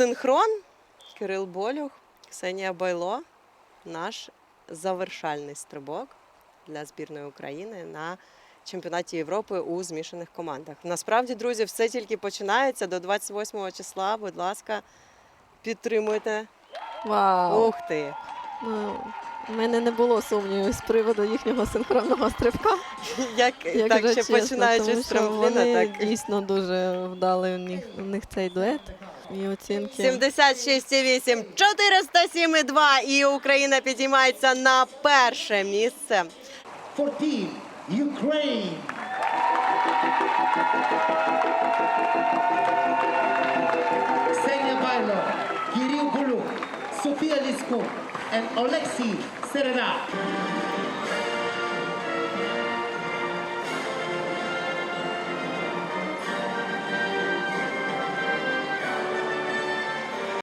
Синхрон, Кирил Болюх, Ксенія Байло. Наш завершальний стрибок для збірної України на чемпіонаті Європи у змішаних командах. Насправді, друзі, все тільки починається до 28 числа. Будь ласка, підтримуйте. Вау! Ух ти! Ну, у мене не було сумнівів з приводу їхнього синхронного стрибка. Як, Якщо так, ще чесно, починаючи з трампліна, вони так. дійсно дуже вдали у них, у них цей дует. І оцінки. 76,8, 407,2 і Україна підіймається на перше місце. 14, Ukraine. Ksenia Bailo, Kirill Buluk, Sofia Liskov, and Alexei Sereda.